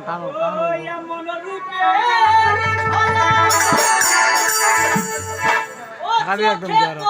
টানো টানো টানো খাবি একদম কথা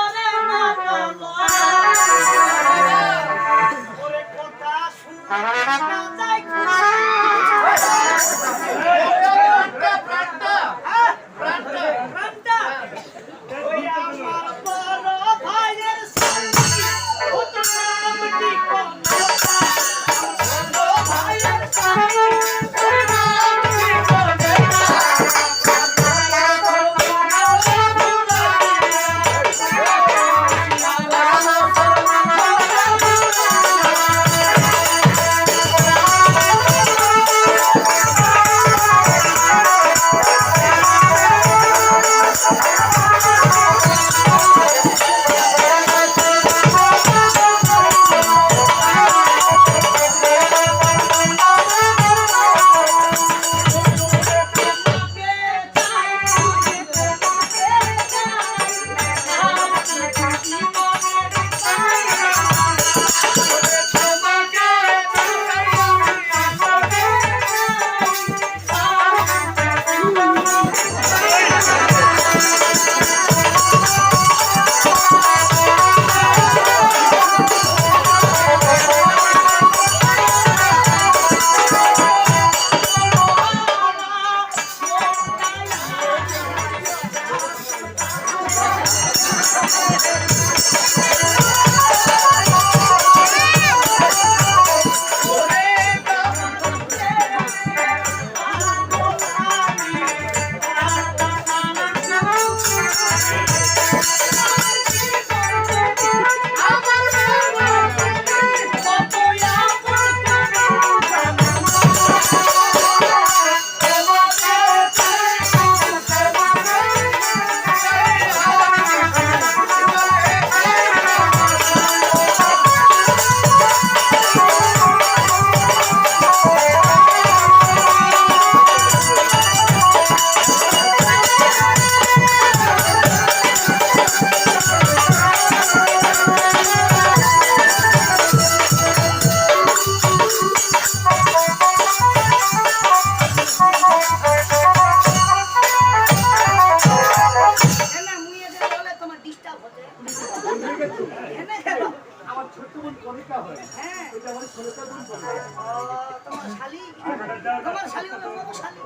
তোমার শালি হলো বড় শালি।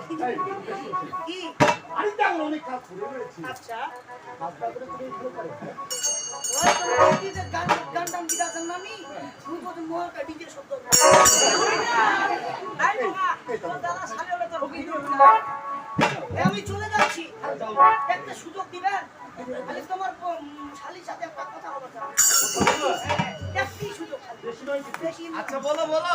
কি? বাড়িতে আমার অনেক কাজ করে রয়েছে। আচ্ছা। কাজটা করে তুমি ভালো পারো। ওই তোমার কি যে গান গান টান গিটা আছে নামি তুমি কত মোহটা ডিজে শব্দ আই বাবা তোর দাদা শালি হলে তোর হুকি দিবে না। এ, আমি চলে যাচ্ছি। একটা সুযোগ দিবেন? খালি তোমার শালির সাথে একটা কথা বলা যাবে। একটি সুযোগ। আচ্ছা বলো বলো।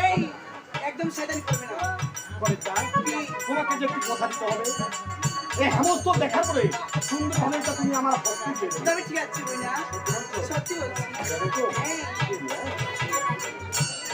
এই একদম শয়তানি করবে না কণিকা তোমাকে যে দেখার পরে সুন্দর ভাবে এটা তুমি আমার দিয়ে ঠিক আছে সত্যি বলছি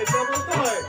এটা বলতে হয়।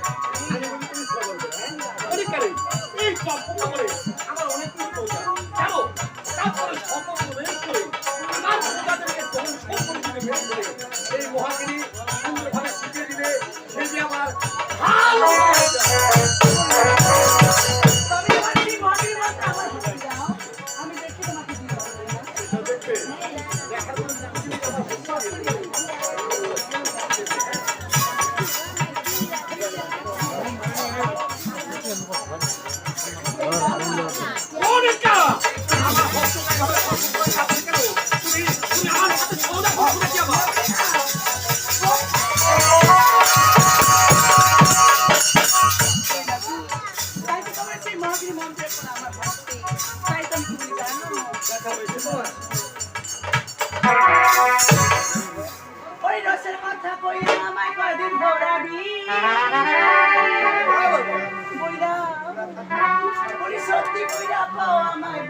উনি সত্যি কইরা পাও আমায়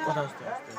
কথা আসতে আসতে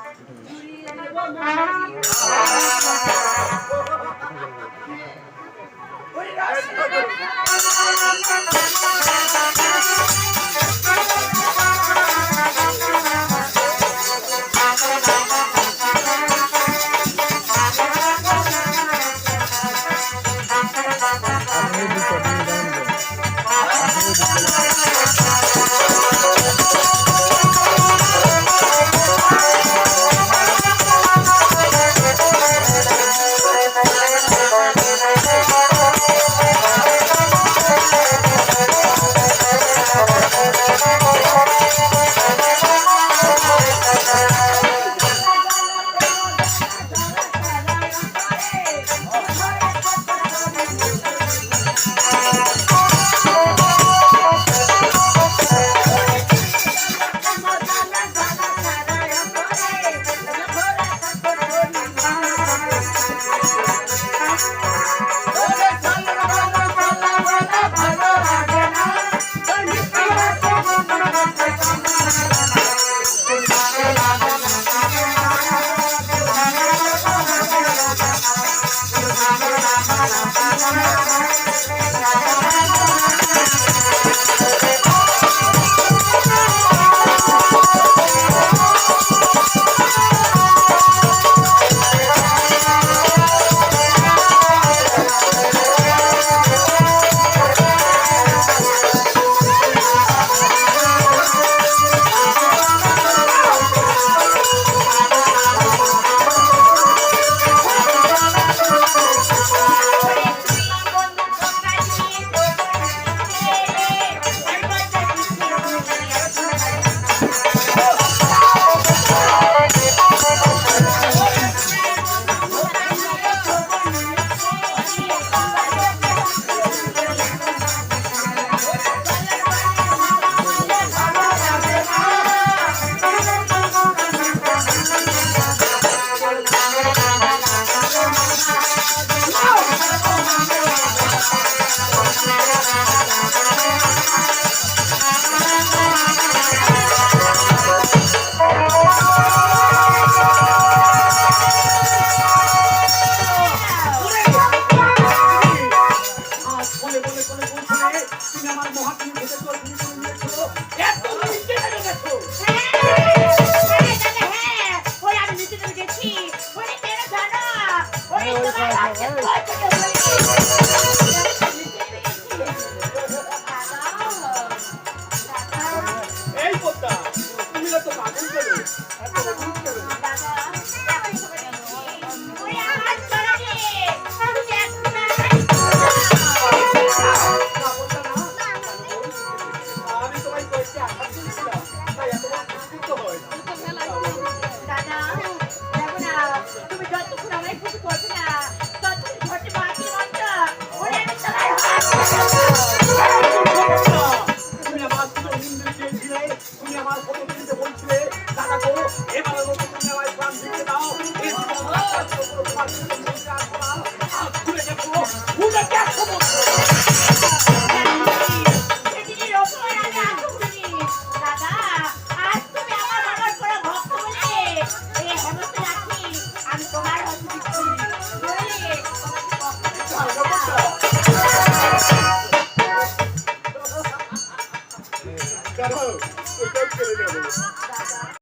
তুমি যত